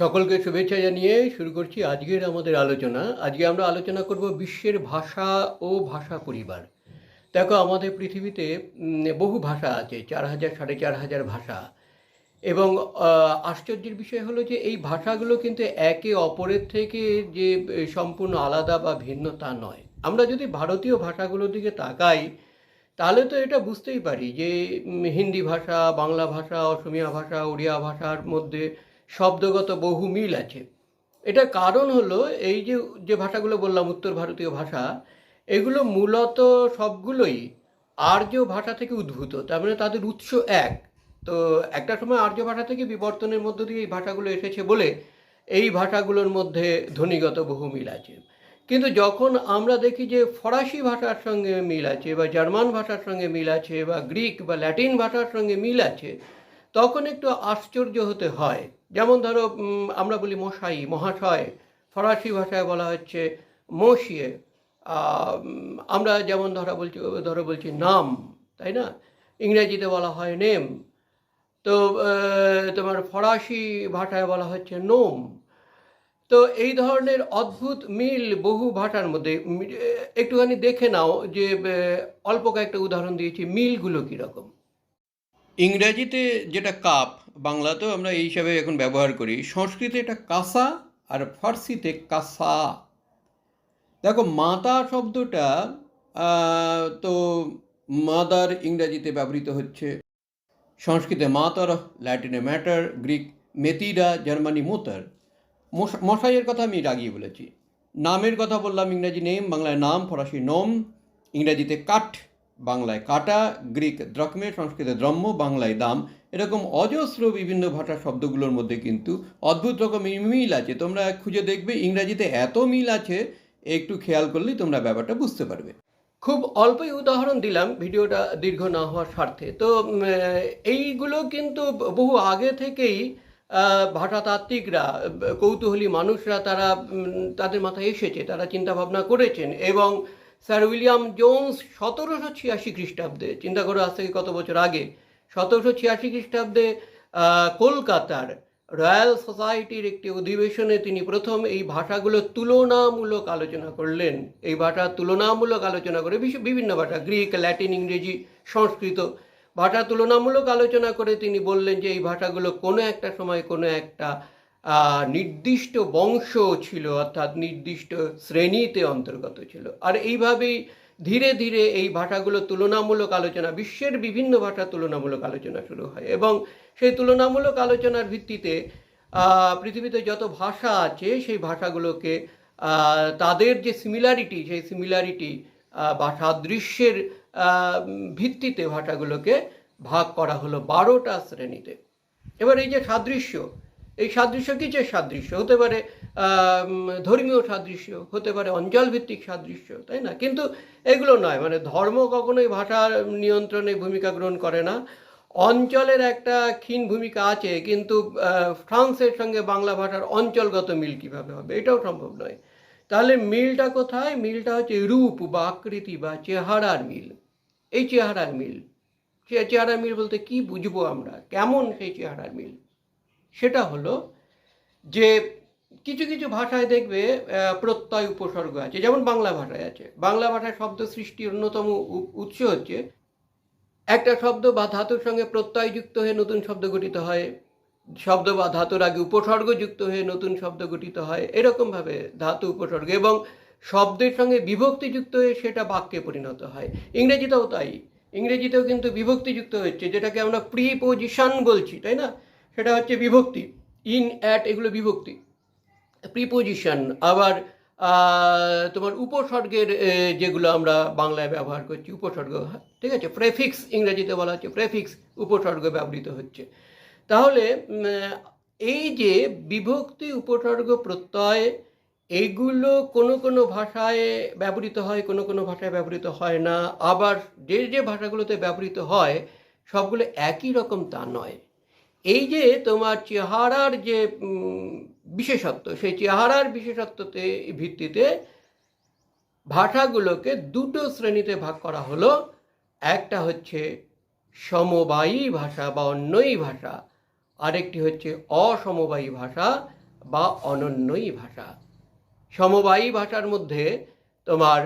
সকলকে শুভেচ্ছা জানিয়ে শুরু করছি আজকের আমাদের আলোচনা। আজকে আমরা আলোচনা করব বিশ্বের ভাষা ও ভাষা পরিবার। দেখো, আমাদের পৃথিবীতে বহু ভাষা আছে, চার হাজার, সাড়ে চার হাজার ভাষা। এবং আশ্চর্যের বিষয় হলো যে এই ভাষাগুলো কিন্তু একে অপরের থেকে যে সম্পূর্ণ আলাদা বা ভিন্ন তা নয়। আমরা যদি ভারতীয় ভাষাগুলোর দিকে তাকাই, তাহলে তো এটা বুঝতেই পারি যে হিন্দি ভাষা, বাংলা ভাষা, অসমিয়া ভাষা উড়িয়া ভাষার মধ্যে শব্দগত বহু মিল আছে। এটা কারণ হলো এই যে যে ভাষাগুলো বললাম, উত্তর ভারতীয় ভাষা, এগুলো মূলত সবগুলোই আর্য ভাষা থেকে উদ্ভূত। তার মানে তাদের উৎস এক। তো একটা সময় আর্য ভাষা থেকে বিবর্তনের মধ্য দিয়ে এই ভাষাগুলো এসেছে বলে এই ভাষাগুলোর মধ্যে ধ্বনিগত বহু মিল আছে। কিন্তু যখন আমরা দেখি যে ফরাসি ভাষার সঙ্গে মিল আছে বা জার্মান ভাষার সঙ্গে মিল আছে বা গ্রিক বা ল্যাটিন ভাষার সঙ্গে মিল আছে, তখন একটু আশ্চর্য হতে হয়। যেমন ধরো আমরা বলি মশাই, মহাশয়, ফরাসি ভাষায় বলা হচ্ছে মশিয়ে আমরা যেমন ধরা বলছি, ধরো বলছি নাম, তাই না? ইংরেজিতে বলা হয় নেম। তো তোমার ফরাসি ভাষায় বলা হচ্ছে নোম। তো এই ধরনের অদ্ভুত মিল বহু ভাষার মধ্যে একটুখানি দেখে নাও যে অল্প কয়েকটা উদাহরণ দিয়েছি, মিলগুলো কীরকম? ইংরেজিতে যেটা কাপ, বাংলাতেও আমরা এই হিসাবে এখন ব্যবহার করি। সংস্কৃতে এটা কাসা আর ফার্সিতে কাসা। দেখো, মাতা শব্দটা তো মাদার ইংরেজিতে ব্যবহৃত হচ্ছে। সংস্কৃতে মাতার, ল্যাটিনে ম্যাটার, গ্রিক মেতিরা, জার্মানি মোতার। মশ- মশাইয়ের কথা আমি রাগিয়ে বলেছি। নামের কথা বললাম ইংরাজি নেম, বাংলায় নাম, ফরাসি নোম, ইংরাজিতে কাঠ। বাংলায় কাটা, গ্রিক দ্রকমে সংস্কৃতে দ্রম্য, বাংলায় দাম। এরকম অজস্র বিভিন্ন ভাষা শব্দগুলোর মধ্যে কিন্তু অদ্ভুত রকম মিল আছে। তোমরা খুঁজে দেখবে, ইংরাজিতে এত মিল আছে, একটু খেয়াল করলেই তোমরা ব্যাপারটা বুঝতে পারবে। খুব অল্পই উদাহরণ দিলাম, ভিডিওটা দীর্ঘ না হওয়ার স্বার্থে। তো এইগুলো কিন্তু বহু আগে থেকেই ভাষাতাত্ত্বিকরা, কৌতূহলী মানুষরা তারা তাদের মাথায় এসেছে, তারা চিন্তা ভাবনা করেছেন এবং স্যার উইলিয়াম জোন্স সতেরোশো ছিয়াশি খ্রিস্টাব্দে, চিন্তা করো আজ থেকে কত বছর আগে, সতেরোশো ছিয়াশি খ্রিস্টাব্দে কলকাতার রয়্যাল সোসাইটির একটি অধিবেশনে তিনি প্রথম এই ভাষাগুলোর তুলনামূলক আলোচনা করলেন। এই ভাষার তুলনামূলক আলোচনা করে বিভিন্ন ভাষা, গ্রিক, ল্যাটিন, ইংরেজি, সংস্কৃত, ভাষা তুলনামূলক আলোচনা করে তিনি বললেন যে এই ভাষাগুলো কোনো একটা সময় কোনো একটা নির্দিষ্ট বংশ ছিল, অর্থাৎ নির্দিষ্ট শ্রেণীতে অন্তর্গত ছিল। আর এইভাবেই ধীরে ধীরে এই ভাষাগুলো তুলনামূলক আলোচনা, বিশ্বের বিভিন্ন ভাষা তুলনামূলক আলোচনা শুরু হয়। এবং সেই তুলনামূলক আলোচনার ভিত্তিতে পৃথিবীতে যত ভাষা আছে, সেই ভাষাগুলোকে তাদের যে সিমিলারিটি সেই সিমিলারিটি বা সাদৃশ্যের ভিত্তিতে ভাষাগুলোকে ভাগ করা হলো বারোটা শ্রেণীতে। এবার এই যে সাদৃশ্য এই সাদৃশ্য কিসের সাদৃশ্য? হতে পারে ধর্মীয় সাদৃশ্য, হতে পারে অঞ্চলভিত্তিক সাদৃশ্য, তাই না? কিন্তু এগুলো নয় মানে ধর্ম কখনোই ভাষার নিয়ন্ত্রণে ভূমিকা গ্রহণ করে না। অঞ্চলের একটা ক্ষীণ ভূমিকা আছে, কিন্তু ফ্রান্সের সঙ্গে বাংলা ভাষার অঞ্চলগত মিল কীভাবে হবে? এটাও সম্ভব নয়। তাহলে মিলটা কোথায়? মিলটা হচ্ছে রূপ বা আকৃতি বা চেহারার মিল। এই চেহারার মিল। সে চেহারার মিল বলতে কি বুঝব আমরা? কেমন সেই চেহারার মিল? সেটা হলো যে কিছু কিছু ভাষায় দেখবে প্রত্যয় উপসর্গ আছে। যেমন বাংলা ভাষায় আছে। বাংলা ভাষায় শব্দ সৃষ্টির অন্যতম উৎস হচ্ছে একটা শব্দ বা ধাতুর সঙ্গে প্রত্যয় যুক্ত হয়ে নতুন শব্দ গঠিত হয়, শব্দ বা ধাতুর আগে উপসর্গ যুক্ত হয়ে নতুন শব্দ গঠিত হয়, এরকমভাবে ধাতু উপসর্গ এবং শব্দের সঙ্গে বিভক্তি যুক্ত হয়ে সেটা বাক্যে পরিণত হয়। ইংরেজিতেও তাই। ইংরেজিতেও কিন্তু বিভক্তি যুক্ত হচ্ছে, যেটাকে আমরা প্রিপোজিশন বলছি, তাই না? সেটা হচ্ছে বিভক্তি ইন অ্যাট এগুলো বিভক্তি। প্রিপোজিশন আবার তোমার উপসর্গের যেগুলো আমরা বাংলায় ব্যবহার করছি, উপসর্গ, ঠিক আছে? প্রেফিক্স ইংরেজিতে বলা হচ্ছে প্রেফিক্স উপসর্গ ব্যবহৃত হচ্ছে। তাহলে এই যে বিভক্তি, উপসর্গ, প্রত্যয়, এইগুলো কোনো কোনো ভাষায় ব্যবহৃত হয়, কোনো কোনো ভাষায় ব্যবহৃত হয় না। আবার যে যে ভাষাগুলোতে ব্যবহৃত হয়, সবগুলো একই রকম তা নয়। এই যে তোমার চেহারার যে বিশেষত্ব, সেই চেহারার বিশেষত্বতে ভিত্তিতে ভাষাগুলোকে দুটো শ্রেণীতে ভাগ করা হলো। একটা হচ্ছে সমবায়ী ভাষা বা অন্যই ভাষা, আরেকটি হচ্ছে অসমবায়ী ভাষা বা অনন্যই ভাষা। সমবায়ী ভাষার মধ্যে তোমার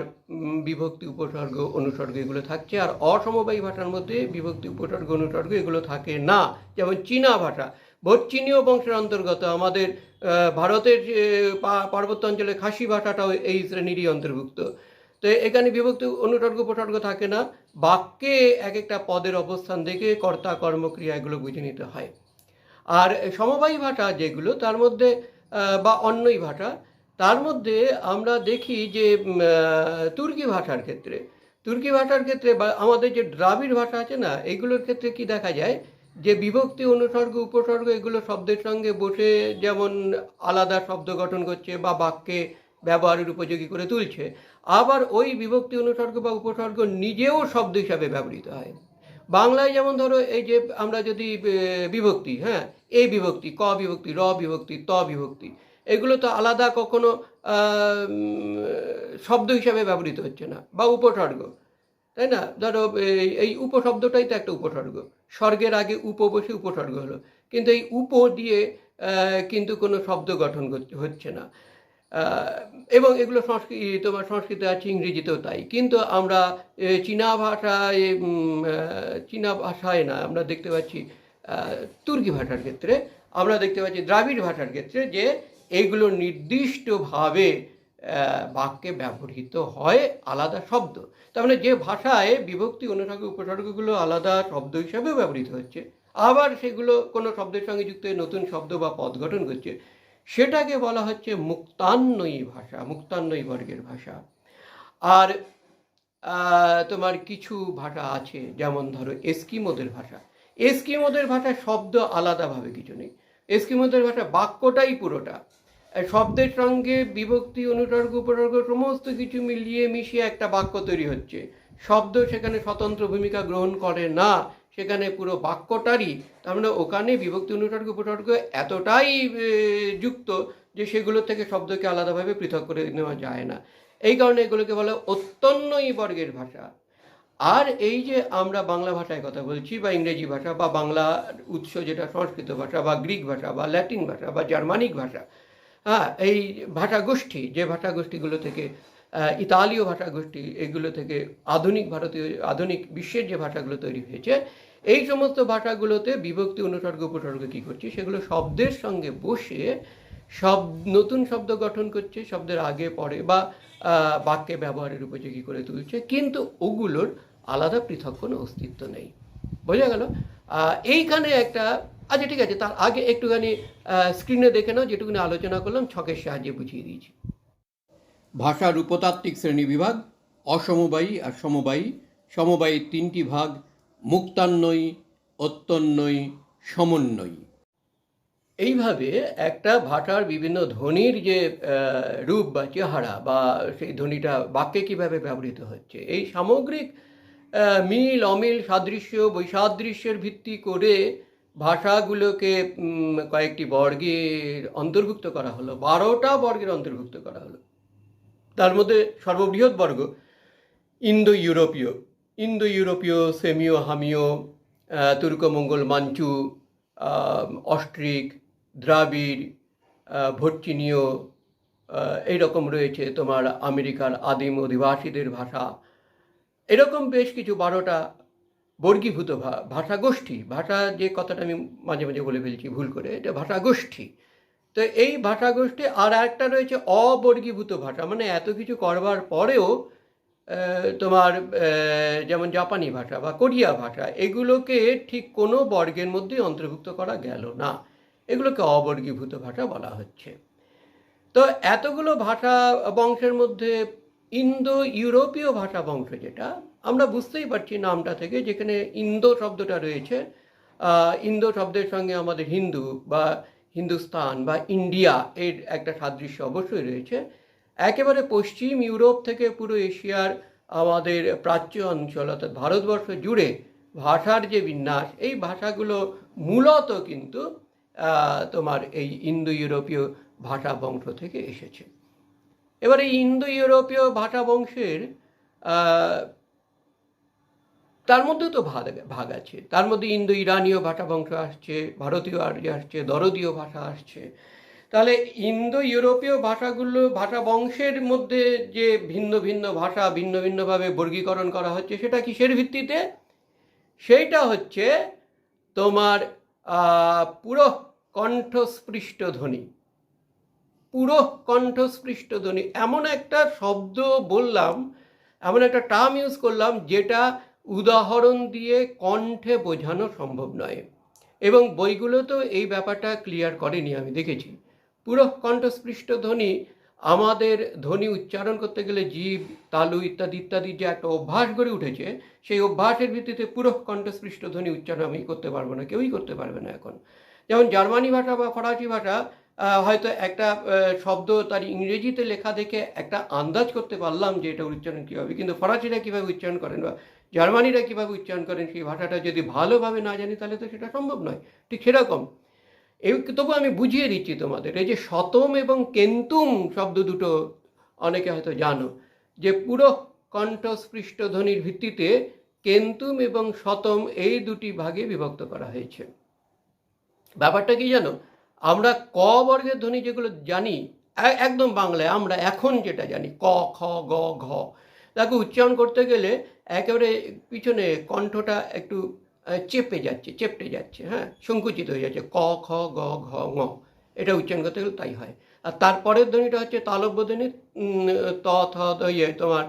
বিভক্তি, উপসর্গ, অনুসর্গ এগুলো থাকছে। আর অসমবায়ী ভাষার মধ্যে বিভক্তি, উপসর্গ, অনুসর্গ এগুলো থাকে না। যেমন চীনা ভাষা ভোটচীনীয় বংশের অন্তর্গত আমাদের ভারতের পার্বত্য অঞ্চলে খাসি ভাষাটাও এই শ্রেণীরই অন্তর্ভুক্ত। তো এখানে বিভক্তি, অনুসর্গ, উপসর্গ থাকে না। বাক্যে এক একটা পদের অবস্থান দেখে কর্তা, কর্মক্রিয়া এগুলো বুঝে নিতে হয়। আর সমবায়ী ভাষা যেগুলো, তার মধ্যে বা অন্যই ভাষা তার মধ্যে আমরা দেখি যে তুর্কি ভাষার ক্ষেত্রে, তুর্কি ভাষার ক্ষেত্রে বা আমাদের যে দ্রাবিড় ভাষা আছে না, এগুলোর ক্ষেত্রে কি দেখা যায়? যে বিভক্তি, অনুসর্গ, উপসর্গ এগুলো শব্দের সঙ্গে বসে যেমন আলাদা শব্দ গঠন করছে বা বাক্যে ব্যবহারের উপযোগী করে তুলছে, আবার ওই বিভক্তি, অনুসর্গ বা উপসর্গ নিজেও শব্দ হিসাবে ব্যবহৃত হয়। বাংলায় যেমন ধরো এই যে আমরা যদি বিভক্তি হ্যাঁ এই বিভক্তি, ক বিভক্তি, র বিভক্তি, ত বিভক্তি এগুলো তো আলাদা কখনো শব্দ হিসাবে ব্যবহৃত হচ্ছে না, বা উপসর্গ। তাই না? ধরো, এই উপশব্দটাই তো একটা উপসর্গ। স্বর্গের আগে উপ বসে উপসর্গ হলো। কিন্তু এই উপ দিয়ে কিন্তু কোনো শব্দ গঠন হচ্ছে না। এবং এগুলো সংস্কৃত তোমার সংস্কৃতে আছে ইংরেজিতেও তাই। কিন্তু আমরা চীনা ভাষায় চীনা ভাষায় না, আমরা দেখতে পাচ্ছি তুর্কি ভাষার ক্ষেত্রে, আমরা দেখতে পাচ্ছি দ্রাবিড় ভাষার ক্ষেত্রে যে এগুলো নির্দিষ্টভাবে বাক্যে ব্যবহৃত হয় আলাদা শব্দ। তার মানে যে ভাষায় বিভক্তি অনুসর্গ উপসর্গগুলো আলাদা শব্দ হিসাবেও ব্যবহৃত হচ্ছে, আবার সেগুলো কোনো শব্দের সঙ্গে যুক্ত হয়ে নতুন শব্দ বা পদ গঠন করছে, সেটাকে বলা হচ্ছে মুক্তান্বয়ী ভাষা মুক্তান্বয়ী বর্গের ভাষা। আর তোমার কিছু ভাষা আছে, যেমন ধরো এস্কিমোদের ভাষা। এস্কিমোদের ভাষা শব্দ আলাদাভাবে কিছু নেই। এস্কিমোদের ভাষা বাক্যটাই পুরোটা। শব্দের সঙ্গে বিভক্তি অনুসর্গ উপসর্গ সমস্ত কিছু মিলিয়ে মিশিয়ে একটা বাক্য তৈরি হচ্ছে। শব্দ সেখানে স্বতন্ত্র ভূমিকা গ্রহণ করে না। সেখানে পুরো বাক্যটারই, তার মানে ওখানে বিভক্তি অনুসর্গ উপসর্গ এতটাই যুক্ত যে সেগুলো থেকে শব্দকে আলাদাভাবে পৃথক করে নেওয়া যায় না। এই কারণে এগুলোকে বলা অত্যন্যই বর্গের ভাষা। আর এই যে আমরা বাংলা ভাষায় কথা বলছি বা ইংরেজি ভাষা বা বাংলা উৎস যেটা সংস্কৃত ভাষা বা গ্রিক ভাষা বা ল্যাটিন ভাষা বা জার্মানিক ভাষা হ্যাঁ এই ভাষা গোষ্ঠী যে ভাষা গোষ্ঠীগুলো থেকে ইতালীয় ভাষা গোষ্ঠী এগুলো থেকে আধুনিক ভারতীয়, আধুনিক বিশ্বের যে ভাষাগুলো তৈরি হয়েছে, এই সমস্ত ভাষাগুলোতে বিভক্তি, অনুসর্গ, উপসর্গ কী করছে? সেগুলো শব্দের সঙ্গে বসে সব, নতুন শব্দ গঠন করছে, শব্দের আগে, পরে বা বাক্যে ব্যবহারের উপযোগী করে তুলছে, কিন্তু ওগুলোর আলাদা পৃথক কোনো অস্তিত্ব নেই। বোঝা গেল? এইখানে একটা আচ্ছা ঠিক আছে তার আগে একটুখানি স্ক্রিনে দেখে নাও যেটুকুনি আলোচনা করলাম ছকের সাহায্যে বুঝিয়ে দিয়েছি। ভাষার উপতাত্ত্বিক শ্রেণি বিভাগ অসমবায়ী আর সমবায়ী। সমবায়ী তিনটি ভাগ মুক্তান্বয়ী অত্যন্বয়ী সমন্বয়ী। এইভাবে একটা ভাষার বিভিন্ন ধ্বনির যে রূপ বা চেহারা বা সেই ধ্বনিটা বাক্যে কীভাবে ব্যবহৃত হচ্ছে এই সামগ্রিক মিল অমিল সাদৃশ্য বৈসাদৃশ্যের ভিত্তি করে ভাষাগুলোকে কয়েকটি বর্গের অন্তর্ভুক্ত করা হলো বারোটা বর্গের অন্তর্ভুক্ত করা হলো। তার মধ্যে সর্ববৃহৎ বর্গ ইন্দো ইউরোপীয় ইন্দো ইউরোপীয় সেমিও হামিও আহ, তুর্ক মঙ্গল মাঞ্চু অস্ট্রিক দ্রাবিড় আহ, এইরকম রয়েছে তোমার আমেরিকার আদিম অধিবাসীদের ভাষা। এরকম বেশ কিছু বারোটা বর্গীভূত ভা- ভাষা যে কথাটা আমি মাঝে মাঝে বলে ফেলছি, ভুল করে, এটা ভাষা গোষ্ঠী তো এই ভাষা গোষ্ঠী আর একটা রয়েছে অবর্গীভূত ভাষা মানে এত কিছু করবার পরেও তোমার যেমন জাপানি ভাষা বা কোরিয়া ভাষা, এগুলোকে ঠিক কোনো বর্গের মধ্যে অন্তর্ভুক্ত করা গেল না। এগুলোকে অবর্গীভূত ভাষা বলা হচ্ছে। তো এতগুলো ভাষা বংশের মধ্যে ইন্দো ইউরোপীয় ভাষা বংশ যেটা আমরা বুঝতেই পারছি নামটা থেকে, যেখানে ইন্দো শব্দটা রয়েছে। ইন্দো শব্দের সঙ্গে আমাদের হিন্দু বা হিন্দুস্তান বা ইন্ডিয়া এর একটা সাদৃশ্য অবশ্যই রয়েছে। একেবারে পশ্চিম ইউরোপ থেকে পুরো এশিয়ার আমাদের প্রাচ্য অঞ্চল অর্থাৎ ভারতবর্ষ জুড়ে ভাষার যে বিন্যাস, এই ভাষাগুলো মূলত কিন্তু তোমার এই ইন্দো ইউরোপীয় ভাষা বংশ থেকে এসেছে। এবার এই ইন্দো ইউরোপীয় ভাষা বংশের তার মধ্যেও তো ভাগ ভাগ আছে। তার মধ্যে ইন্দো ইরানীয় ভাষা বংশ আসছে, ভারতীয় আর্য আসছে, দরদীয় ভাষা আসছে। তাহলে ইন্দো ইউরোপীয় ভাষাগুলো, ভাষা বংশের মধ্যে যে ভিন্ন ভিন্ন ভাষা ভিন্ন ভিন্নভাবে বর্গীকরণ করা হচ্ছে, সেটা কিসের ভিত্তিতে? সেইটা হচ্ছে তোমার পুরো কণ্ঠস্পৃষ্ট ধ্বনি। পুরো কণ্ঠস্পৃষ্ট ধ্বনি। এমন একটা শব্দ বললাম, এমন একটা টার্ম ইউজ করলাম, যেটা উদাহরণ দিয়ে কণ্ঠে বোঝানো সম্ভব নয়। এবং বইগুলো তো এই ব্যাপারটা ক্লিয়ার করেনি, আমি দেখেছি। পুরো কণ্ঠস্পৃষ্ট ধ্বনি, আমাদের ধ্বনি উচ্চারণ করতে গেলে জীব, তালু ইত্যাদি ইত্যাদি যে একটা অভ্যাস গড়ে উঠেছে, সেই অভ্যাসের ভিত্তিতে পুরো কণ্ঠস্পৃষ্ট ধ্বনি উচ্চারণ আমি করতে পারব না, কেউই করতে পারবে না এখন। যেমন জার্মানি ভাষা বা ফরাসি ভাষা হয়তো একটা শব্দ তার ইংরেজিতে লেখা দেখে একটা আন্দাজ করতে পারলাম যে এটা উচ্চারণ কীভাবে কিন্তু ফরাসিরা কীভাবে উচ্চারণ করেন বা জার্মানিরা কীভাবে উচ্চারণ করেন, সেই ভাষাটা যদি ভালোভাবে না জানি, তাহলে তো সেটা সম্ভব নয়। ঠিক সেরকম। এই তবু আমি বুঝিয়ে দিচ্ছি তোমাদের, এই যে শতম এবং কেন্তুম শব্দ দুটো অনেকে হয়তো জানো, যে পুরো কণ্ঠস্পৃষ্ট ধ্বনির ভিত্তিতে কেন্তুম এবং শতম এই দুটি ভাগে বিভক্ত করা হয়েছে। ব্যাপারটা কি জানো? আমরা ক বর্গের ধ্বনি যেগুলো জানি একদম বাংলায় আমরা এখন যেটা জানি, ক, খ, গ, ঘ তাকে উচ্চারণ করতে গেলে একেবারে পিছনে কণ্ঠটা একটু চেপে যাচ্ছে, চেপটে যাচ্ছে হ্যাঁ? সংকুচিত হয়ে যাচ্ছে, ক, খ, গ, ঘ, ঙ। এটা উচ্চারণ করতে গেলে তাই হয়। আর তারপরের ধ্বনিটা হচ্ছে তালব্য ধ্বনি ত, থ ইয়ে তোমার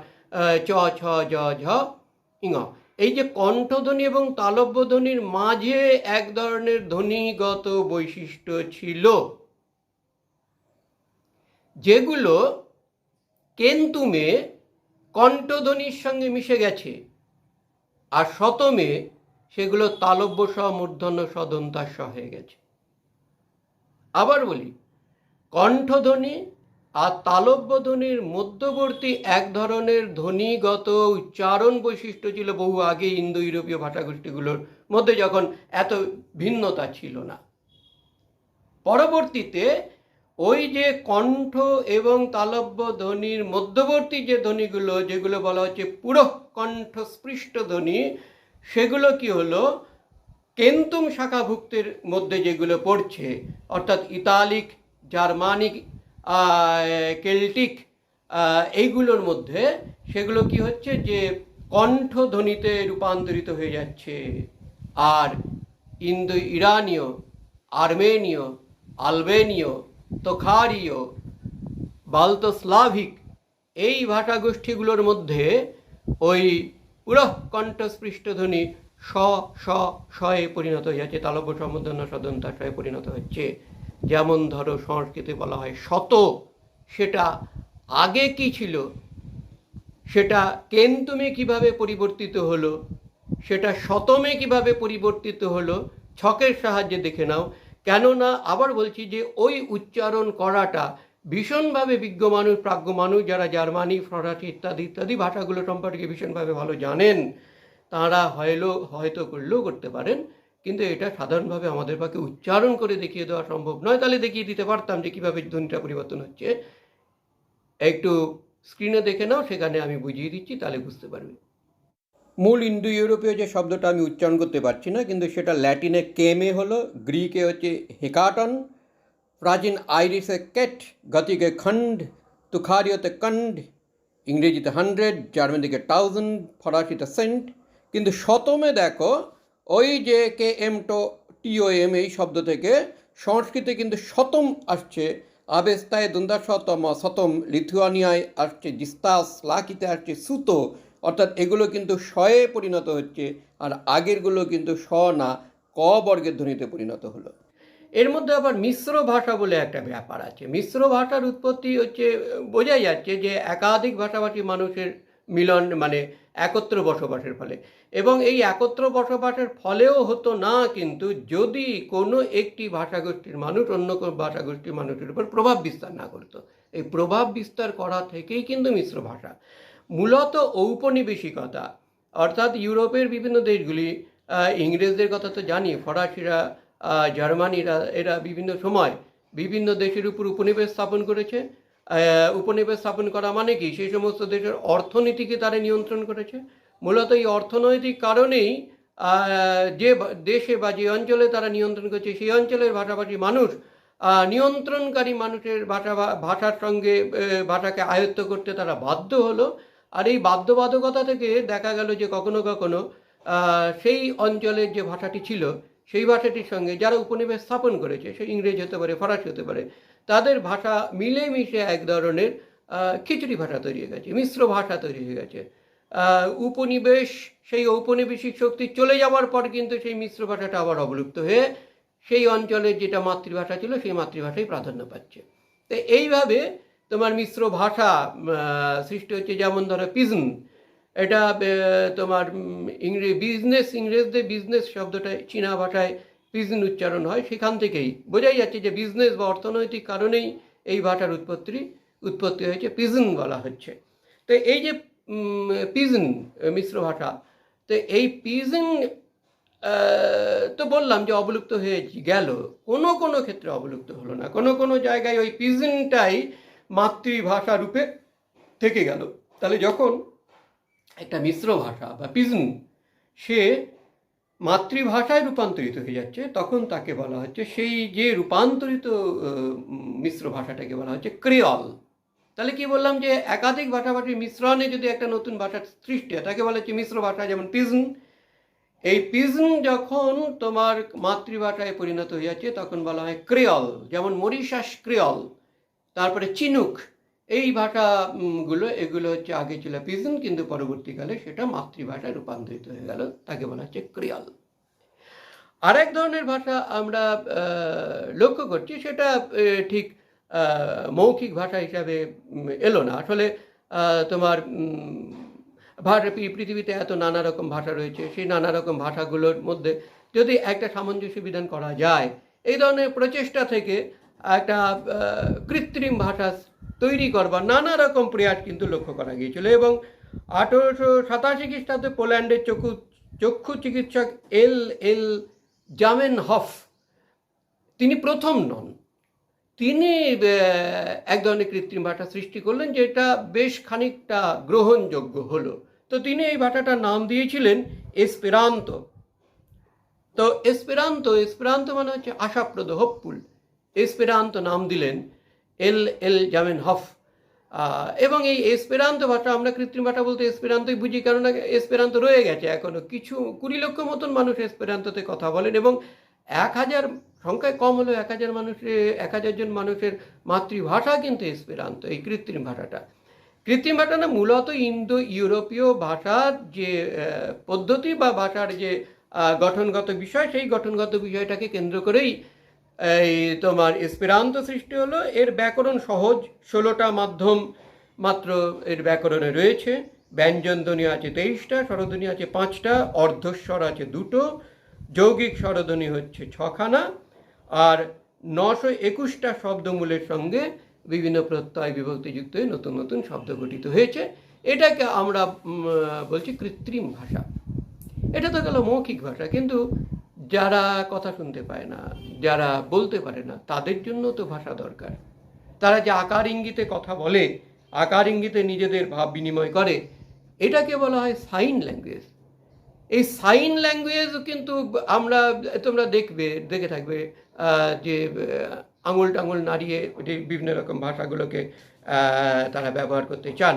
চ, ছ, জ, ঝ ইঙ এই যে কণ্ঠধ্বনি এবং তালব্য ধ্বনির মাঝে এক ধরনের ধ্বনিগত বৈশিষ্ট্য ছিল, যেগুলো কেন্তুমে কণ্ঠধ্বনির সঙ্গে মিশে গেছে। আর শতমে সেগুলো তালব্য সহ মূর্ধন্য সদন্তাস হয়ে গেছে। আবার বলি, কণ্ঠধ্বনি আর তালব্য ধ্বনির মধ্যবর্তী এক ধরনের ধ্বনিগত উচ্চারণ বৈশিষ্ট্য ছিল বহু আগে ইন্দো ইউরোপীয় ভাষাগোষ্ঠীগুলোর মধ্যে যখন এত ভিন্নতা ছিল না। পরবর্তীতে ওই যে কণ্ঠ এবং তালব্য ধ্বনির মধ্যবর্তী যে ধ্বনিগুলো, যেগুলো বলা হচ্ছে পুরো কণ্ঠস্পৃষ্ট ধ্বনি, সেগুলো কি হলো? কেন্তুম শাখাভুক্তের মধ্যে যেগুলো পড়ছে, অর্থাৎ ইতালিক, জার্মানিক কেল্টিক এইগুলোর মধ্যে সেগুলো কি হচ্ছে? যে কণ্ঠধ্বনিতে রূপান্তরিত হয়ে যাচ্ছে। আর ইন্দো ইরানীয় আর্মেনীয়, আলবেনীয় তোখারীয় বাল্তস্লাভিক, এই ভাষাগোষ্ঠীগুলোর মধ্যে ওই পুরো কণ্ঠস্পৃষ্ট ধ্বনি স স শয়ে পরিণত হয়ে যাচ্ছে তালব্য সম্বোধন সদন্তা শয়ে পরিণত হচ্ছে। যেমন ধরো সংস্কৃতে বলা হয় শত, সেটা আগে কি ছিল? সেটা কেন্তুমে কীভাবে পরিবর্তিত হলো? সেটা শতমে কীভাবে পরিবর্তিত হলো? ছকের সাহায্যে দেখে নাও। কেননা আবার বলছি যে ওই উচ্চারণ করাটা ভীষণভাবে বিজ্ঞ মানুষ প্রাজ্ঞ মানুষ যারা জার্মানি, ফরাসি ইত্যাদি ইত্যাদি ভাষাগুলো সম্পর্কে ভীষণভাবে ভালো জানেন, তাঁরা হয়লো, হয়তো করলেও করতে পারেন, কিন্তু এটা সাধারণভাবে আমাদের পক্ষে উচ্চারণ করে দেখিয়ে দেওয়া সম্ভব নয়। তাহলে দেখিয়ে দিতে পারতাম যে কীভাবে ধ্বনিটা পরিবর্তন হচ্ছে। একটু স্ক্রিনে দেখে নাও, সেখানে আমি বুঝিয়ে দিচ্ছি, তাহলে বুঝতে পারবে। মূল ইন্দো ইউরোপীয় যে শব্দটা আমি উচ্চারণ করতে পারছি না, কিন্তু সেটা ল্যাটিনে কেমে হলো, গ্রিকে হচ্ছে হেকাটন, প্রাচীন আইরিশে কেট, গতিকে খণ্ড তুখারীয়তে কণ্ড, ইংরেজিতে হান্ড্রেড, জার্মানিতে থাউজেন্ড, ফরাসিতে সেন্ট। কিন্তু শতমে দেখো, ওই যে কে এম টো টিও এম এই শব্দ থেকে সংস্কৃতে কিন্তু শতম আসছে, আবেস্তায় দন্দা শতম শতম, লিথুয়ানিয়ায় আসছে, জিস্তাস, লাকিতে আসছে সুতো অর্থাৎ এগুলো কিন্তু শয়ে পরিণত হচ্ছে আর আগেরগুলো কিন্তু স না, ক বর্গের ধ্বনিতে পরিণত হলো। এর মধ্যে আবার মিশ্র ভাষা বলে একটা ব্যাপার আছে। মিশ্র ভাষার উৎপত্তি হচ্ছে, বোঝাই যাচ্ছে যে একাধিক ভাষাভাষী মানুষের মিলন মানে একত্র বসবাসের ফলে। এবং এই একত্র বসবাসের ফলেও হতো না কিন্তু যদি কোনো একটি ভাষাগোষ্ঠীর মানুষ অন্য কোনো ভাষাগোষ্ঠীর মানুষের উপর প্রভাব বিস্তার না করতো। এই প্রভাব বিস্তার করা থেকেই কিন্তু মিশ্র ভাষা। মূলত ঔপনিবেশিকতা, অর্থাৎ ইউরোপের বিভিন্ন দেশগুলি ইংরেজদের কথা তো জানি, ফরাসিরা জার্মানিরা, এরা বিভিন্ন সময় বিভিন্ন দেশের উপর উপনিবেশ স্থাপন করেছে। উপনিবেশ স্থাপন করা মানে কি? সেই সমস্ত দেশের অর্থনীতিকে তারা নিয়ন্ত্রণ করেছে। মূলত এই অর্থনৈতিক কারণেই যে দেশে বা যে অঞ্চলে তারা নিয়ন্ত্রণ করছে, সেই অঞ্চলের ভাষাভাষী মানুষ নিয়ন্ত্রণকারী মানুষের ভাষা ভাষার সঙ্গে ভাষাকে আয়ত্ত করতে তারা বাধ্য হলো। আর এই বাধ্যবাধকতা থেকে দেখা গেল যে কখনো কখনো সেই অঞ্চলের যে ভাষাটি ছিল, সেই ভাষাটির সঙ্গে যারা উপনিবেশ স্থাপন করেছে সে ইংরেজি হতে পারে, ফরাসি হতে পারে, তাদের ভাষা মিলেমিশে এক ধরনের খিচুড়ি ভাষা তৈরি হয়ে গেছে, মিশ্র ভাষা তৈরি হয়ে গেছে। উপনিবেশ, সেই ঔপনিবেশিক শক্তি চলে যাওয়ার পর কিন্তু সেই মিশ্র ভাষাটা আবার অবলুপ্ত হয়ে সেই অঞ্চলের যেটা মাতৃভাষা ছিল, সেই মাতৃভাষাই প্রাধান্য পাচ্ছে। তো এইভাবে তোমার মিশ্র ভাষা সৃষ্টি হচ্ছে যেমন ধরো পিজন, এটা তোমার ইংরেজ বিজনেস ইংরেজদের বিজনেস শব্দটা চীনা ভাষায় পিজন উচ্চারণ হয় সেখান থেকেই। বোঝাই যাচ্ছে যে বিজনেস বা অর্থনৈতিক কারণেই এই ভাষার উৎপত্তি উৎপত্তি হয়েছে পিজন বলা হচ্ছে। তো এই যে পিজন, মিশ্র ভাষা, তো এই পিজন তো বললাম যে অবলুপ্ত হয়ে গেল। কোনো কোনো ক্ষেত্রে অবলুপ্ত হলো না। কোনো কোনো জায়গায় ওই পিজনটাই মাতৃভাষা রূপে থেকে গেল। তাহলে যখন একটা মিশ্র ভাষা বা পিজন, সে মাতৃভাষায় রূপান্তরিত হয়ে যাচ্ছে, তখন তাকে বলা হচ্ছে, সেই যে রূপান্তরিত মিশ্র ভাষাটাকে বলা হচ্ছে ক্রিয়ল। তাহলে কি বললাম যে একাধিক ভাষাভাষীর মিশ্রণে যদি একটা নতুন ভাষার সৃষ্টি হয়, তাকে বলা হচ্ছে মিশ্র ভাষা, যেমন পিজন। এই পিজন যখন তোমার মাতৃভাষায় পরিণত হয়ে যাচ্ছে, তখন বলা হয় ক্রিয়ল, যেমন মরিশাস ক্রিয়ল। তারপরে চিনুক। এই ভাষাগুলো এগুলো হচ্ছে আগে ছিল পিজন, কিন্তু পরবর্তীকালে সেটা মাতৃভাষায় রূপান্তরিত হয়ে গেল, তাকে বলা হচ্ছে ক্রিয়াল। আরেক ধরনের ভাষা আমরা লক্ষ্য করছি, সেটা ঠিক মৌখিক ভাষা হিসাবে এলো না। আসলে তোমার ভাষা, পৃথিবীতে এত নানা রকম ভাষা রয়েছে, সেই নানা রকম ভাষাগুলোর মধ্যে যদি একটা সামঞ্জস্য বিধান করা যায়, এই ধরনের প্রচেষ্টা থেকে একটা কৃত্রিম ভাষা তৈরি করবার নানা রকম প্রয়াস কিন্তু লক্ষ্য করা গিয়েছিল এবং আঠেরোশো সাতাশি খ্রিস্টাব্দে পোল্যান্ডের চক্ষু চক্ষু চিকিৎসক এল এল জামেন হফ তিনি প্রথম নন। তিনি এক ধরনের কৃত্রিম ভাষা সৃষ্টি করলেন যেটা বেশ খানিকটা গ্রহণযোগ্য হলো। তো তিনি এই ভাষাটার নাম দিয়েছিলেন এসপেরান্ত। তো এসপেরান্ত এসপেরান্ত মানে হচ্ছে আশাপ্রদ হোপফুল এসপেরান্ত নাম দিলেন, এল এল জামেন হফ। এবং এই এসপেরান্ত ভাষা, আমরা কৃত্রিম ভাষা বলতে এসপেরান্তই বুঝি, কেননা এসপেরান্ত রয়ে গেছে এখনও কিছু কুড়ি লক্ষ মতন মানুষ এসপেরান্ততে কথা বলেন এবং এক হাজার, সংখ্যায় কম হলেও এক হাজার মানুষের এক হাজার জন মানুষের মাতৃভাষা কিন্তু এসপেরান্ত এই কৃত্রিম ভাষাটা। কৃত্রিম ভাষা না, মূলত ইন্দো ইউরোপীয় ভাষার যে পদ্ধতি বা ভাষার যে গঠনগত বিষয়, সেই গঠনগত বিষয়টাকে কেন্দ্র করেই এই তোমার এসপেরান্ত সৃষ্টি হলো, এর ব্যাকরণ সহজ, ষোলোটা মাধ্যম মাত্র এর ব্যাকরণে রয়েছে। ব্যঞ্জন ধ্বনি আছে তেইশটা, স্বরধ্বনি আছে পাঁচটা, অর্ধস্বর আছে দুটো, যৌগিক স্বরধ্বনি হচ্ছে ছখানা, আর নশো একুশটা শব্দমূলের সঙ্গে বিভিন্ন প্রত্যয় বিভক্তিযুক্ত হয়ে নতুন নতুন শব্দ গঠিত হয়েছে। এটাকে আমরা বলছি কৃত্রিম ভাষা। এটা তো গেল মৌখিক ভাষা, কিন্তু যারা কথা শুনতে পায় না, যারা বলতে পারে না, তাদের জন্য তো ভাষা দরকার। তারা যে আকার ইঙ্গিতে কথা বলে, আকার ইঙ্গিতে নিজেদের ভাব বিনিময় করে, এটাকে বলা হয় সাইন ল্যাঙ্গুয়েজ এই সাইন ল্যাঙ্গুয়েজ কিন্তু আমরা, তোমরা দেখবে, দেখে থাকবে যে আঙুল টাঙুল নাড়িয়ে যে বিভিন্ন রকম ভাষাগুলোকে তারা ব্যবহার করতে চান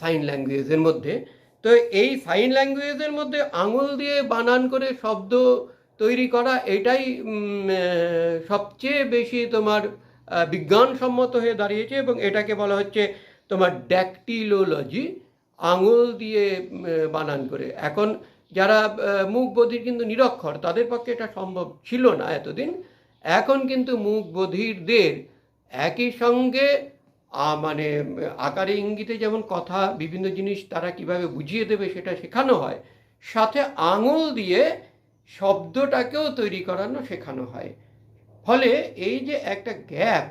সাইন ল্যাঙ্গুয়েজের মধ্যে। তো এই সাইন ল্যাঙ্গুয়েজের মধ্যে আঙুল দিয়ে বানান করে শব্দ তৈরি করা, এটাই সবচেয়ে বেশি তোমার বিজ্ঞানসম্মত হয়ে দাঁড়িয়েছে এবং এটাকে বলা হচ্ছে তোমার ড্যাকটিলোলজি আঙুল দিয়ে বানান করে। এখন যারা মুখ বধির কিন্তু নিরক্ষর, তাদের পক্ষে এটা সম্ভব ছিল না এতদিন। এখন কিন্তু মুখ বধিরদের একই সঙ্গে মানে আকারে ইঙ্গিতে যেমন কথা, বিভিন্ন জিনিস তারা কীভাবে বুঝিয়ে দেবে সেটা শেখানো হয়, সাথে আঙুল দিয়ে শব্দটাকেও তৈরি করানো শেখানো হয়। ফলে এই যে একটা গ্যাপ,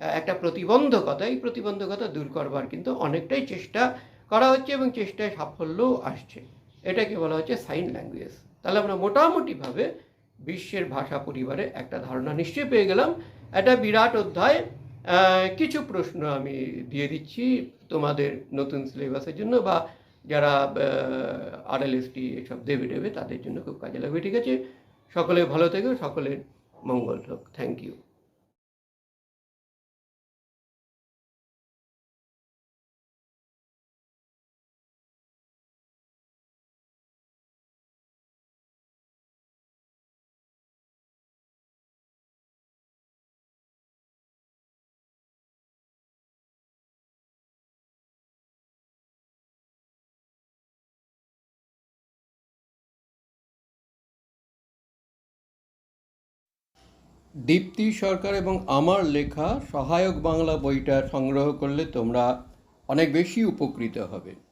একটা প্রতিবন্ধকতা, এই প্রতিবন্ধকতা দূর করবার কিন্তু অনেকটাই চেষ্টা করা হচ্ছে এবং চেষ্টায় সাফল্যও আসছে। এটাকে বলা হচ্ছে সাইন ল্যাঙ্গুয়েজ তাহলে আমরা মোটামুটিভাবে বিশ্বের ভাষা পরিবারে একটা ধারণা নিশ্চয়ই পেয়ে গেলাম। একটা বিরাট অধ্যায় কিছু প্রশ্ন আমি দিয়ে দিচ্ছি তোমাদের নতুন সিলেবাসের জন্য বা যারা আর এল এস টি এসব দেবে দেবে, তাদের জন্য খুব কাজে লাগবে। ঠিক আছে? সকলে ভালো থেকো, সকলের মঙ্গল হোক। থ্যাংক ইউ দীপ্তি সরকার এবং আমার লেখা সহায়ক বাংলা বইটা সংগ্রহ করলে তোমরা অনেক বেশি উপকৃত হবে।